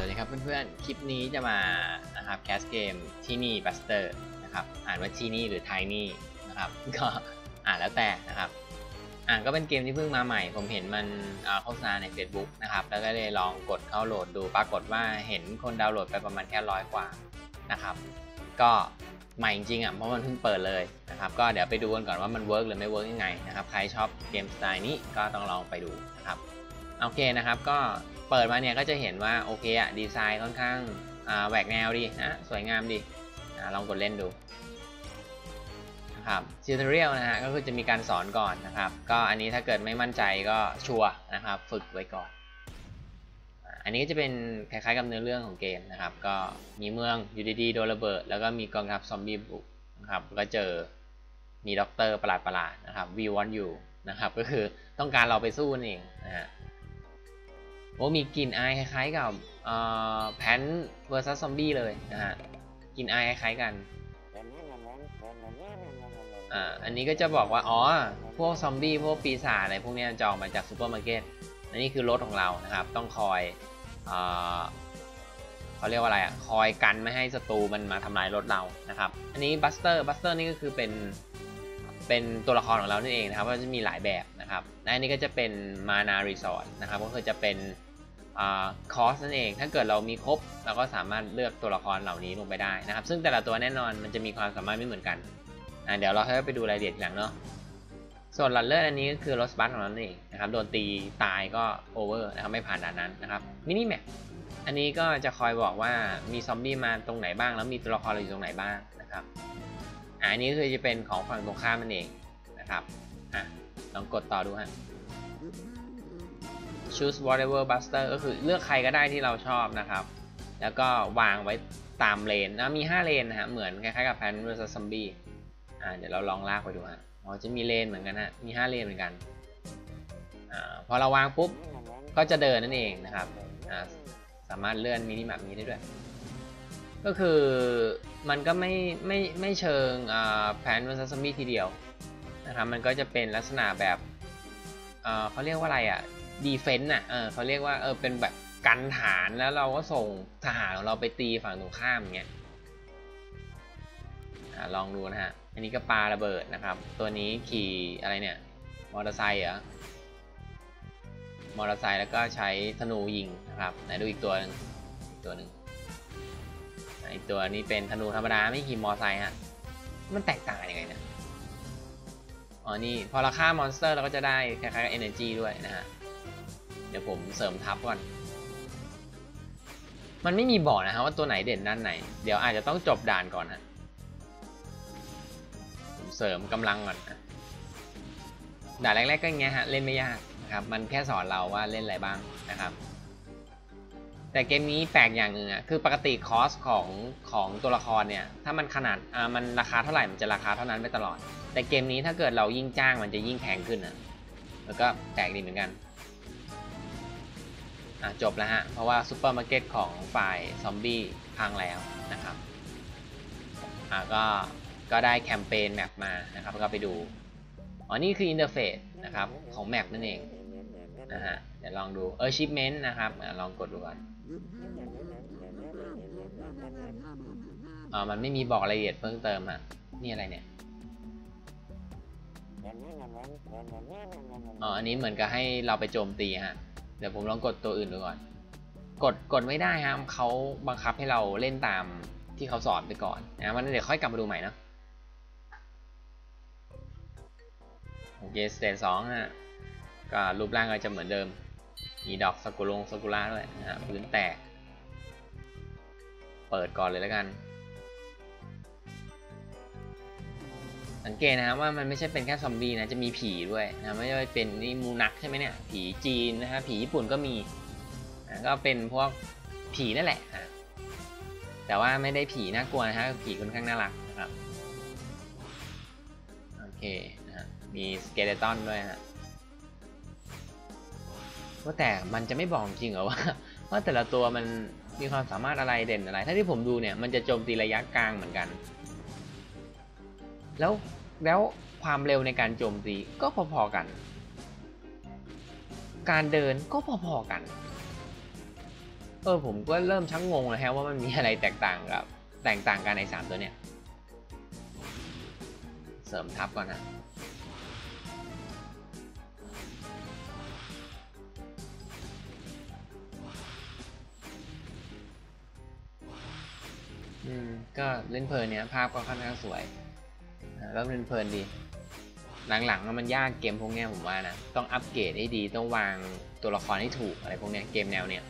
สวัสดีครับเพื่อนๆ คลิปนี้จะมานะครับแคสเกมที่นี่บัสเตอร์นะครับ อ่านว่าที่นี่หรือไทนี่นะครับ ก็อ่านแล้วแต่นะครับ อ่านก็เป็นเกมที่เพิ่งมาใหม่ ผมเห็นมันโฆษณาใน Facebook นะครับ แล้วก็เลยลองกดเข้าโหลดดู ปรากฏว่าเห็นคนดาวน์โหลดไปประมาณแค่ร้อยกว่านะครับ ก็ใหม่จริงๆอะ เพราะมันเพิ่งเปิดเลยนะครับ ก็เดี๋ยวไปดูกันก่อนว่ามันเวิร์กหรือไม่เวิร์กยังไงนะครับ ใครชอบเกมสไตล์นี้ก็ต้องลองไปดูนะครับ โอเคนะครับ ก็ เปิดมาเนี่ยก็จะเห็นว่าโอเคอะดีไซน์ค่อนข้างแหวกแนวดีนะสวยงามดีลองกดเล่นดูนะครับทิวทอเรียลนะฮะก็คือจะมีการสอนก่อนนะครับ ก็อันนี้ถ้าเกิดไม่มั่นใจก็ชัวนะครับฝึกไว้ก่อน อันนี้ก็จะเป็นคล้ายๆกับเนื้อเรื่องของเกมนะครับ ก็มีเมืองอยู่ดีๆโดนระเบิด แล้วก็มีกองทัพซอมบี้บุกนะครับก็เจอมีด็อกเตอร์ประหลาดๆนะครับ we want you นะครับก็คือต้องการเราไปสู้นั่นเองนะฮะ โอ้มีกลิ่นอายคล้ายๆกับแพนเวอร์ซัสซอมบี้เลยนะฮะกลิ่นอายคล้ายกันอ่าอันนี้ก็จะบอกว่า อ๋อ พวกซอมบี้พวกปีศาจอะไรพวกนี้จะออกมาจากซูเปอร์มาร์เก็ตอันนี้คือรถของเรานะครับ ต้องคอยเอเขาเรียกว่าอะไรอะ คอยกันไม่ให้ศัตรูมันมาทำลายรถเรานะครับ อันนี้บัสเตอร์บัสเตอร์นี่ก็คือเป็นเป็นตัวละครของเรานั่นเองนะครับก็จะมีหลายแบบนะครับและอันนี้ก็จะเป็นมานารีสอร์ทนะครับ ก็คือจะเป็น คอสนั่นเอง ถ้าเกิดเรามีครบเราก็สามารถเลือกตัวละครเหล่านี้ลงไปได้นะครับ ซึ่งแต่ละตัวแน่นอนมันจะมีความสามารถไม่เหมือนกันเดี๋ยวเราค่อยไปดูรายละเอียดหลังเนาะส่วนหลัดเลือดอันนี้ก็คือรถสปัตของเราเองนะครับโดนตีตายก็โอเวอร์นะครับไม่ผ่านด่านนั้นนะครับมินิแมปอันนี้ก็จะคอยบอกว่ามีซอมบี้มาตรงไหนบ้าง แล้วมีตัวละครเราอยู่ตรงไหนบ้างนะครับอันนี้คือจะเป็นของฝั่งตรงข้ามนั่นเองนะครับอะลองกดต่อดูฮะ choose whatever buster ก็คือเลือกใครก็ได้ที่เราชอบนะครับ แล้วก็วางไว้ตามเลนนะมี 5 เลนนะฮะเหมือนคล้ายๆกับ Plan vs Zombie อ่าเดี๋ยวเราลองลากไปดูฮะอ๋อจะมีเลนเหมือนกันฮะมี 5 เลนเหมือนกันอ่าพอเราวางปุ๊บก็จะเดินนั่นเองนะครับอ่าสามารถเลื่อนมินิแมปนี้ได้ด้วย ก็คือมันก็ไม่ไม่ไม่เชิงอ่าแผนว vs Zombie ทีเดียวนะครับมันก็จะเป็นลักษณะแบบเอ่อเขาเรียกว่าอะไรอะ ดีเฟนต์อะเออเขาเรียกว่าเออเป็นแบบกันฐานแล้วเราก็ส่งทหารของเราไปตีฝั่งตรงข้ามอย่างเงี้ยอลองดูนะฮะ อันนี้ก็ปาระเบิดนะครับ ตัวนี้ขี่อะไรเนี่ย มอเตอร์ไซค์เหรอ มอเตอร์ไซค์แล้วก็ใช้ธนูยิงนะครับ ไหนดูอีกตัวหนึ่งอีกตัวหนึ่งอีกตัวนี้เป็นธนูธรรมดาไม่ขี่มอเตอร์ไซค์ฮะ มันแตกต่างยังไงเนี่ย อ๋อ นี่พอเราฆ่ามอนสเตอร์เราก็จะได้คล้ายๆกับ energy ด้วยนะฮะ เดี๋ยวผมเสริมทับก่อน มันไม่มีบอกนะฮะว่าตัวไหนเด่นด้านไหน เดี๋ยวอาจจะต้องจบด่านก่อนฮะ ผมเสริมกำลังก่อนนะด่านแรก ๆ ก็อย่างเงี้ยฮะ เล่นไม่ยากนะครับ มันแค่สอนเราว่าเล่นอะไรบ้างนะครับ แต่เกมนี้แปลกอย่างหนึ่งอะคือปกติคอสของของตัวละครเนี่ย ถ้ามันขนาดอ่ามันราคาเท่าไหร่ มันจะราคาเท่านั้นไปตลอด แต่เกมนี้ถ้าเกิดเรายิ่งจ้างมันจะยิ่งแพงขึ้นอะแล้วก็แปลกดีเหมือนกัน จบแล้วฮะ เพราะว่าซูเปอร์มาร์เก็ตของฝ่ายซอมบี้พังแล้วนะครับอะก็ก็ได้แคมเปญแมปมานะครับก็ไปดู อ๋อ นี่คืออินเทอร์เฟซนะครับของแมปนั่นเองนะฮะเดี๋ยวลองดู achievement นะครับอลองกดดูก่อนอ๋อมันไม่มีบอกรายละเอียดเพิ่มเติมฮะนี่อะไรเนี่ยอ๋ออันนี้เหมือนกับให้เราไปโจมตีฮะ เดี๋ยวผมลองกดตัวอื่นดูก่อน กดกดไม่ได้ครับเขาบังคับให้เราเล่นตามที่เขาสอนไปก่อนนะมันเดี๋ยวค่อยกลับมาดูใหม่นะโอเคสเตจสองฮะก็รูปร่างก็จะเหมือนเดิม มีดอกสกุลงสกุล่าด้วยนะพื้นแตก เปิดก่อนเลยแล้วกัน สังเกตนะครับว่ามันไม่ใช่เป็นแค่ซอมบี้นะ จะมีผีด้วยนะไม่ใช่เป็นนี่มูนักใช่ไหมเนี่ย ผีจีนนะครับผีญี่ปุ่นก็มีนะก็เป็นพวกผีนั่นแหละนะแต่ว่าไม่ได้ผีน่ากลัวนะฮะผีค่อนข้างน่ารักนะครับโอเคนะมีสเกเลตันด้วยฮะว่าแต่มันจะไม่บอกจริงเหรอว่าว่าแต่ละตัวมันมีความสามารถอะไรเด่นอะไร ถ้าที่ผมดูเนี่ยมันจะโจมตีระยะกลางเหมือนกัน แล้ว แล้วความเร็วในการโจมตีก็พอๆกัน การเดินก็พอๆกัน เออผมก็เริ่มชักงงแล้วฮะว่ามันมีอะไรแตกต่างกับแตกต่างกันในสามตัวเนี่ย เสริมทับก่อนนะอืมก็เล่นเพลินเนี่ยภาพก็ค่อนข้างสวย แล้วเล่นเพลินดี หลังๆมันยากเกมพวกนี้ผมว่านะ ต้องอัปเกรดให้ดี ต้องวางตัวละครให้ถูกอะไรพวกนี้เกมแนวเนี้ย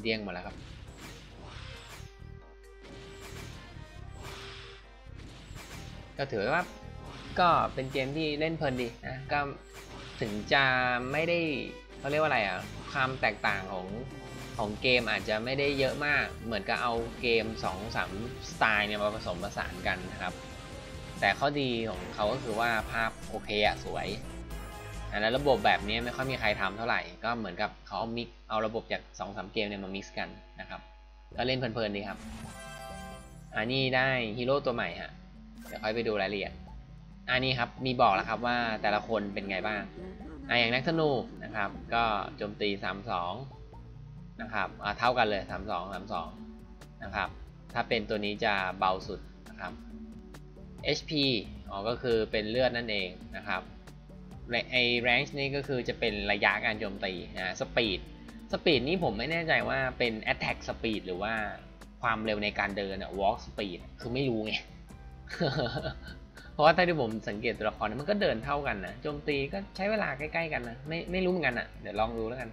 เดี้ยงหมาแล้วครับ ก็ถือว่า ก็เป็นเกมที่เล่นเพลินดีนะก็ถึงจะไม่ได้เขาเรียกว่าอะไรอะความแตกต่างของของเกมอาจจะไม่ได้เยอะมาก เหมือนกับเอาเกม2อสสไตล์เนี่ยมาผสมผสานกันนะครับ แต่ข้อดีของเขาก็คือว่าภาพโอเคอะสวยอะแล้วระบบแบบนี้ไม่ค่อยมีใครทำเท่าไหร่ ก็เหมือนกับเขาเอามิกเอาระบบจาก2อสเกมเนี่ยมามิกซ์กันนะครับ ก็เล่นเพลินๆดีครับ อันนี้ได้ฮีโร่ตัวใหม่ฮะ เดี๋ยวค่อยไปดูรายละเอียด อันนี้ครับมีบอกแล้วครับว่าแต่ละคนเป็นไงบ้างอะอย่างนักธนูนะครับ ก็โจมตี 32 นะครับอะเท่ากันเลย 32 32 นะครับ ถ้าเป็นตัวนี้จะเบาสุดนะครับ HP อ๋อก็คือเป็นเลือดนั่นเองนะครับไอ range นี่ก็คือจะเป็นระยะการโจมตีนะ speed speed นี่ผมไม่แน่ใจว่าเป็น attack speed หรือว่าความเร็วในการเดินอะ walk speed คือไม่รู้ไง เพราะว่าถ้าที่ผมสังเกตตัวละครมันก็เดินเท่ากันนะโจมตีก็ใช้เวลาใกล้ๆกันนะไม่ไม่รู้เหมือนกันอะเดี๋ยวลองดูแล้วกัน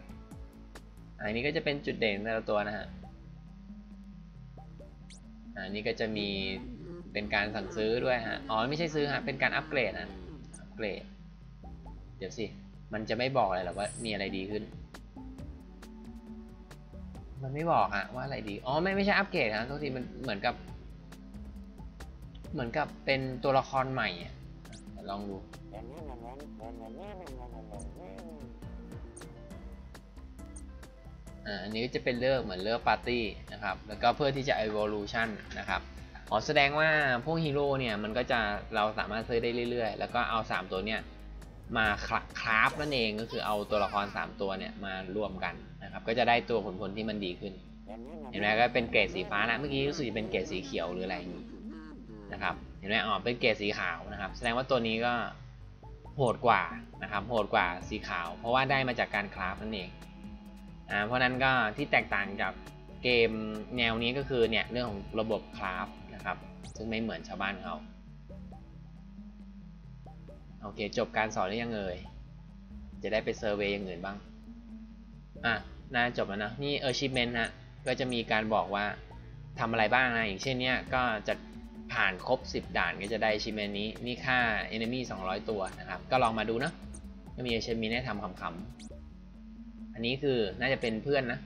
อันนี้ก็จะเป็นจุดเด่นแต่ละตัวนะฮะอันนี้ก็จะมีเป็นการสั่งซื้อด้วยฮะอ๋อไม่ใช่ซื้อฮะเป็นการอัปเกรดนะอัปเกรดเดี๋ยวสิมันจะไม่บอกเลยหรอว่ามีอะไรดีขึ้น มันไม่บอกฮะว่าอะไรดีอ๋อไม่ไม่ใช่อัปเกรดฮะทุกทีมันเหมือนกับ เหมือนกับเป็นตัวละครใหม่อะลองดู อันนี้ก็จะเป็นเลือกเหมือนเลือกปาร์ตี้นะครับ แล้วก็เพื่อที่จะ evolution นะครับอ๋อแสดงว่าพวกฮีโร่เนี่ยมันก็จะเราสามารถซื้อได้เรื่อยๆ แล้วก็เอา 3 ตัวเนี่ยมาคราฟนั่นเองก็คือเอาตัวละคร 3 ตัวเนี่ยมารวมกันนะครับก็จะได้ตัวผลผลที่มันดีขึ้น เห็นไหมก็เป็นเกรดสีฟ้านะเมื่อกี้รู้สึกจะเป็นเกรดสีเขียวหรืออะไรอย่างนี้ นะครับเห็นไหมอ๋อเป็นเกรดสีขาวนะครับ แสดงว่าตัวนี้ก็โหดกว่านะครับโหดกว่าสีขาว เพราะว่าได้มาจากการคราฟนั่นเองอ่าเพราะนั้นก็ที่แตกต่างจากเกมแนวนี้ก็คือเนี่ยเรื่องของระบบคราฟนะครับ ซึ่งไม่เหมือนชาวบ้านเขาโอเค จบการสอนหรือยังเอ่ยจะได้ไปเซอร์เวย์อย่างอื่นบ้างอะน่าจบแล้วนะนี่ achievement ฮะก็จะมีการบอกว่าทำอะไรบ้างนะอย่างเช่นเนี้ยก็จะ ผ่านครบ 10 ด่านก็จะได้ achievement นี้ นี่ค่า enemy 200 ตัวนะครับ ก็ลองมาดูนะก็มี achievement ให้ทำคำๆ อันนี้คือน่าจะเป็นเพื่อนนะ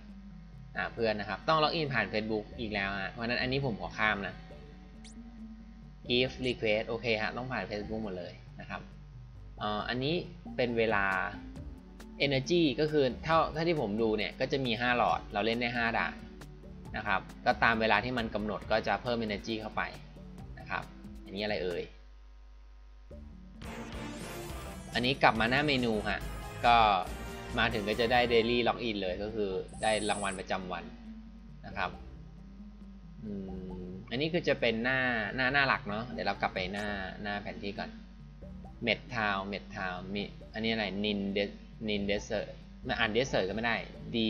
อ่าเพื่อนนะครับ ต้องล็อกอินผ่าน Facebook อีกแล้วฮะเพราะนั้นอันนี้ผมขอข้ามนะ give request โอเคฮะต้องผ่าน Facebook หมดเลยนะครับอ่อันนี้เป็นเวลา energy ก็คือเท่าถ้าที่ผมดูเนี่ยก็จะมี 5 หลอด เราเล่นได้ 5 ด่านนะครับ ก็ตามเวลาที่มันกำหนดก็จะเพิ่ม energy เข้าไป นี้อะไรเอ่ย อันนี้กลับมาหน้าเมนูฮะ ก็มาถึงก็จะได้ Daily Login เลยก็คือได้รางวัลประจำวันนะครับอันนี้คือจะเป็นหน้าหน้าหน้าหลักเนาะเดี๋ยวเรากลับไปหน้าหน้าแผนที่ก่อนเมดทาวเมดทาวมีอันนี้อะไรนินเดนินเดสเซอร์มาอ่านเดสเซอร์ก็ไม่ได้ดี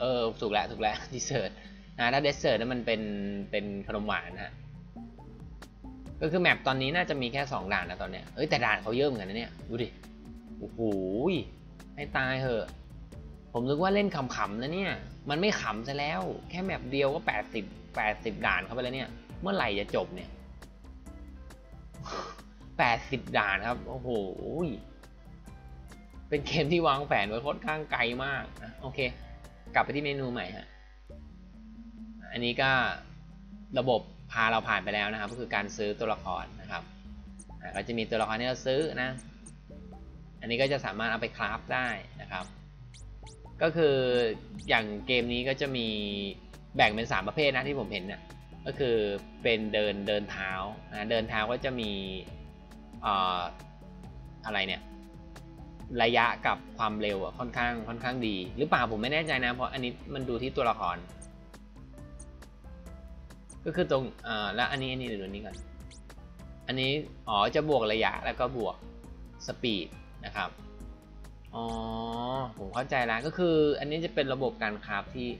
เออถูกแล้วถูกแล้วดีเซอร์นะถ้าเดสเซอร์นั้นมันเป็นเป็นขนมหวานฮะ ก็คือแมปตอนนี้น่าจะมีแค่ 2 ด่านนะตอนเนี้ยเอ้ยแต่ด่านเขาเยอะเหมือนกันนะเนี่ย ดูดิ โอ้โหให้ตายเหอะ ผมนึกว่าเล่นขำๆนะเนี่ย มันไม่ขำซะแล้ว แค่แมปเดียวก็ 80 80 ด่านเข้าไปแล้วเนี่ย เมื่อไหร่จะจบเนี่ย 80 ด่านครับ โอ้โห เป็นเกมที่วางแผนไว้ค่อนข้างไกลมากนะโอเค กลับไปที่เมนูใหม่ฮะ อันนี้ก็ระบบ พาเราผ่านไปแล้วนะครับ ก็คือการซื้อตัวละครนะครับก็จะมีตัวละครที่เราซื้อนะ อันนี้ก็จะสามารถเอาไปคราฟได้นะครับ ก็คืออย่างเกมนี้ก็จะมีแบ่งเป็น 3 ประเภทนะที่ผมเห็นนะก็คือเป็นเดินเดินเท้านะเดินเท้าก็จะมีอะไรเนี่ยระยะกับความเร็วค่อนข้างค่อนข้างดี หรือเปล่าผมไม่แน่ใจนะ เพราะอันนี้มันดูที่ตัวละคร ก็คือตรงอ่าแล้วอันนี้อันนี้เดี๋ยวนี้ก่อน อันนี้อ๋อจะบวกระยะแล้วก็บวกสปีดนะครับ อ๋อผมเข้าใจแล้วก็คืออันนี้จะเป็นระบบการคราฟที่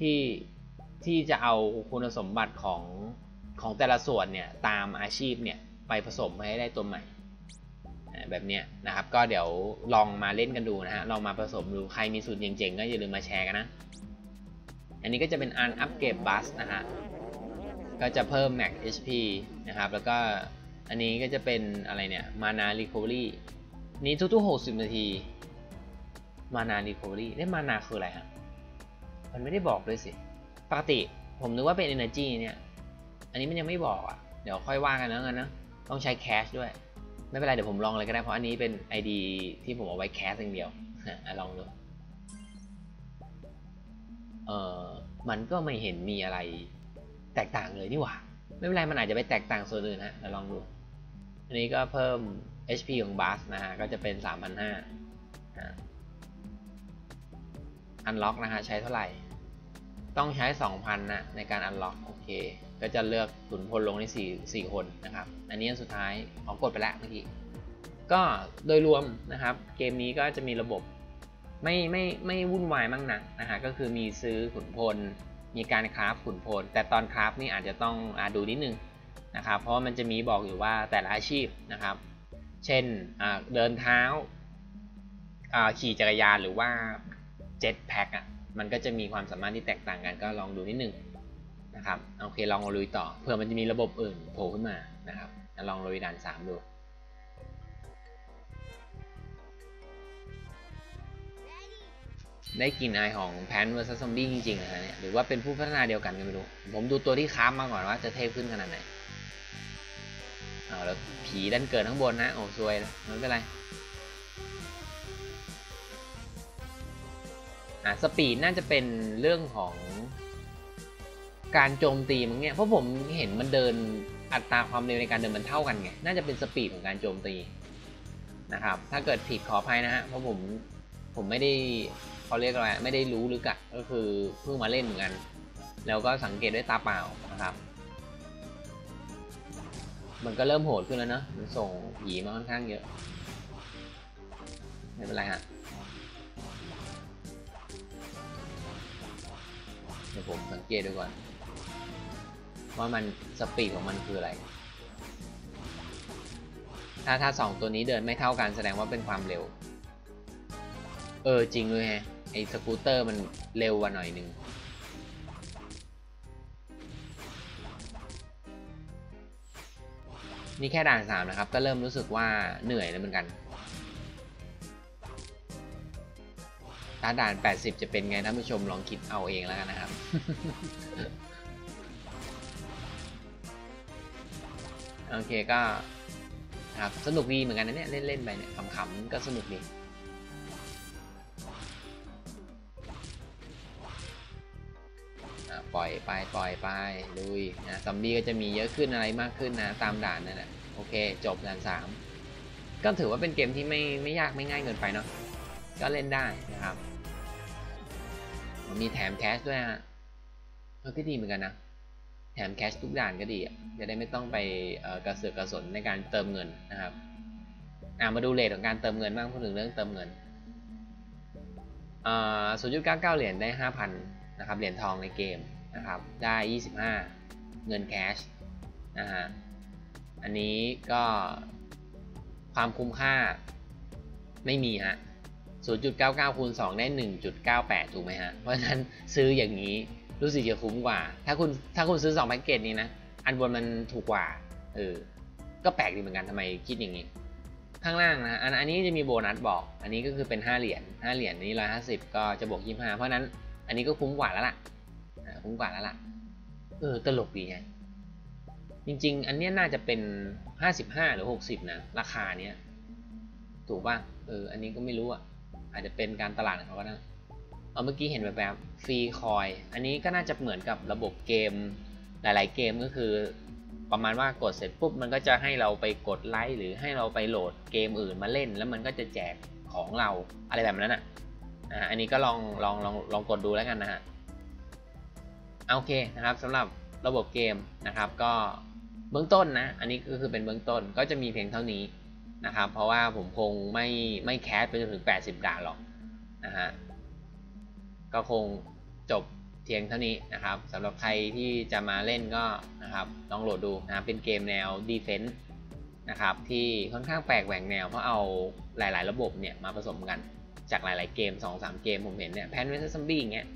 ที่ที่จะเอาคุณสมบัติของของแต่ละส่วนเนี่ยตามอาชีพเนี่ยไปผสมให้ได้ตัวใหม่แบบเนี้ยนะครับ ก็เดี๋ยวลองมาเล่นกันดูนะฮะลองมาผสมดูใครมีสูตรเจ๋งๆก็อย่าลืมมาแชร์กันนะ อันนี้ก็จะเป็นอันอัปเกรดบัสนะฮะ ก็จะเพิ่ม max HP นะครับ แล้วก็อันนี้ก็จะเป็นอะไรเนี่ย mana recovery นี้ทุกๆ 60 นาทีมานา recovery ได้มานาคืออะไรฮะ มันไม่ได้บอกด้วยสิ ปกติผมนึกว่าเป็น energy เนี่ย อันนี้มันยังไม่บอกอะ เดี๋ยวค่อยว่ากันนะกันนะ ต้องใช้ cash ด้วย ไม่เป็นไร เดี๋ยวผมลองเลยก็ได้ เพราะอันนี้เป็น ID ที่ผมเอาไว้ cash อย่างเดียวอะลองดู เออมันก็ไม่เห็นมีอะไร แตกต่างเลยนี่หว่า ไม่เป็นไรมันอาจจะไปแตกต่างส่วนอื่นฮะเดี๋ยวลองดู อันนี้ก็เพิ่ม HP ของบัสนะฮะ ก็จะเป็น 3,500อันล็อกนะฮะ ใช้เท่าไหร่ ต้องใช้ 2,000 นะ ในการอันล็อกโอเค ก็จะเลือกขุนพลลงใน4 4คนนะครับ อันนี้อันสุดท้ายขอกดไปแล้วเมื่อกี้ ก็โดยรวมนะครับ เกมนี้ก็จะมีระบบไม่ไม่ไม่วุ่นวายมากนักนะฮะ ก็คือมีซื้อขุนพล มีการคราฟขุนพล แต่ตอนคราฟนี่อาจจะต้องอดูนิดนึงนะครับเพราะมันจะมีบอกอยู่ว่าแต่ละอาชีพนะครับ เช่นเดินเท้าขี่จักรยานหรือว่าเจ็ตแพ็กอะมันก็จะมีความสามารถที่แตกต่างกันก็ลองดูนิดนึงนะครับโอเคลองลุยต่อเผื่อมันจะมีระบบอื่นโผล่ขึ้นมานะครับลองลุยด่าน 3 ดู ได้กลิ่นอายของแพนเวอร์ซัสซอมบี้จริงๆนะฮะเนี่ยหรือว่าเป็นผู้พัฒนาเดียวกันกันไม่รู้ ผมดูตัวที่ค้ามาก่อนว่าจะเทพขึ้นขนาดไหนเอาแล้วผีดันเกิดข้างบนนะโอ้ซวยนะไม่เป็นไรอะสปีดน่าจะเป็นเรื่องของการโจมตีมั้งเนี่ยเพราะผมเห็นมันเดินอัตราความเร็วในการเดินมันเท่ากันไงน่าจะเป็นสปีดของการโจมตีนะครับ ถ้าเกิดผิดขออภัยนะฮะเพราะผมผมไม่ได้ เขาเรียกอะไรไม่ได้รู้ลึกอะก็คือเพิ่งมาเล่นเหมือนกัน แล้วก็สังเกตด้วยตาเปล่านะครับ มันก็เริ่มโหดขึ้นแล้วเนอะมันส่งผีมาค่อนข้างเยอะ ไม่เป็นไรฮะเดี๋ยวผมสังเกตดูก่อน ว่ามันสปีดของมันคืออะไร ถ้าถ้าสองตัวนี้เดินไม่เท่ากันแสดงว่าเป็นความเร็ว เออ จริงเลยฮะ อ้สกูตเตอร์มันเร็วกว่าหน่อยนึงนี่แค่ด่านสามนะครับ ก็เริ่มรู้สึกว่าเหนื่อยแล้วเหมือนกันถ้าด่าน 80 จะเป็นไงท่านผู้ชมลองคิดเอาเองแล้วกันนะครับ โอเคก็ครับสนุกดีเหมือนกันนะเนี่ย เล่น ๆ ไปเนี่ยขำๆก็สนุกดี อยไปปล่อยไปลุยนะซอมบี้ก็จะมีเยอะขึ้นอะไรมากขึ้นนะตามด่านนั่นแหละโอเค จบด่านสามก็ถือว่าเป็นเกมที่ไม่ไม่ยากไม่ง่ายเกินไปเนาะก็เล่นได้นะครับมีแถมแคชด้วยฮะเออก็ดีเหมือนกันนะ แถมแคชทุกด่านก็ดีอะจะได้ไม่ต้องไปกระเสือกกระสนในการเติมเงินนะครับอ่ามาดูเลทของการเติมเงินบ้างพูดถึงเรื่องเติมเงินอ่าศูนย์จุดเก้าเก้าเหรียญได้ห้าพันนะครับ เหรียญทองในเกม นะครับ ได้ 25 เงินแคชนะฮะ อันนี้ก็ความคุ้มค่าไม่มีฮะ 0.99คูณ2ได้ 1.98 ถูกไหมฮะ เพราะฉะนั้นซื้ออย่างนี้รู้สึกจะคุ้มกว่า ถ้าคุณถ้าคุณซื้อ2แพ็กเกจนี้นะ อันบนมันถูกกว่า เออ ก็แปลกดีเหมือนกันทำไมคิดอย่างนี้ ข้างล่างนะอันอันนี้จะมีโบนัสบอก อันนี้ก็คือเป็น 5 เหรียญ 5 เหรียญนี้ 150 ก็จะบวก 25 เพราะนั้นอันนี้ก็คุ้มกว่าแล้วล่ะ คุ้มกว่าแล้วล่ะ เออ ตลกดีไงจริง ๆ อันนี้น่าจะเป็น 55 หรือ 60 นะ ราคาเนี้ย ถูกป่ะ เออ อันนี้ก็ไม่รู้อะ อาจจะเป็นการตลาดของเขาก็ได้เอาเมื่อกี้เห็นแบบแบบฟรีคอย อันนี้ก็น่าจะเหมือนกับระบบเกม หลาย ๆ เกมก็คือ ประมาณว่ากดเสร็จปุ๊บ มันก็จะให้เราไปกดไลค์หรือให้เราไปโหลดเกมอื่นมาเล่น แล้วมันก็จะแจกของเราอะไรแบบนั้นอะ อ่า อันนี้ก็ลองลองลองลองกดดูแล้วกันนะฮะ โอเคนะครับสำหรับระบบเกมนะครับ ก็เบื้องต้นนะ อันนี้ก็คือเป็นเบื้องต้นก็จะมีเพียงเท่านี้นะครับ เพราะว่าผมคงไม่ไม่แคสไปจนถึง 80 ด่านหรอกนะฮะก็คงจบเพียงเท่านี้นะครับสำหรับใครที่จะมาเล่นก็นะครับลองโหลดดูนะเป็นเกมแนว Defense นะครับที่ค่อนข้างแปลกแหวกแนวเพราะเอาหลาย ๆ ระบบเนี่ยมาผสมกันจากหลาย ๆ เกม 2-3 เกมผมเห็นเนี่ยแพนเวสซัมบี้อย่างเงี้ย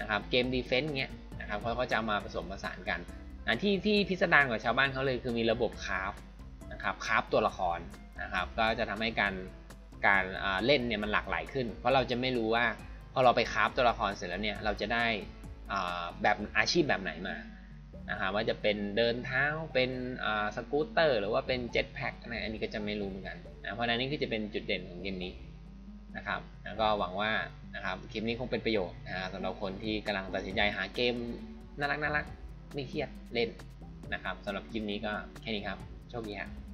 นะครับเกม Defense เงี้ย นะครับเขาก็จะมาผสมผสานกันนะที่ที่พิสดารกว่าชาวบ้านเขาเลยคือมีระบบคราฟนะครับคราฟตัวละครนะครับก็จะทำให้การการเล่นเนี่ยมันหลากหลายขึ้น เพราะเราจะไม่รู้ว่าพอเราไปคราฟตัวละครเสร็จแล้วเนี่ยเราจะได้แบบอาชีพแบบไหนมานะครับว่าจะเป็นเดินเท้าเป็นสกูตเตอร์ หรือว่าเป็นเจ็ตแพ็คนะอันนี้ก็จะไม่รู้เหมือนกันนะเพราะฉะนั้นนี่คือจะเป็นจุดเด่นของเกมนี้ นะครับแล้วก็หวังว่านะครับคลิปนี้คงเป็นประโยชน์นะสำหรับคนที่กำลังตัดสินใจหาเกมน่ารักน่ารักไม่เครียดเล่นนะครับสำหรับคลิปนี้ก็แค่นี้ครับ โชคดีครับ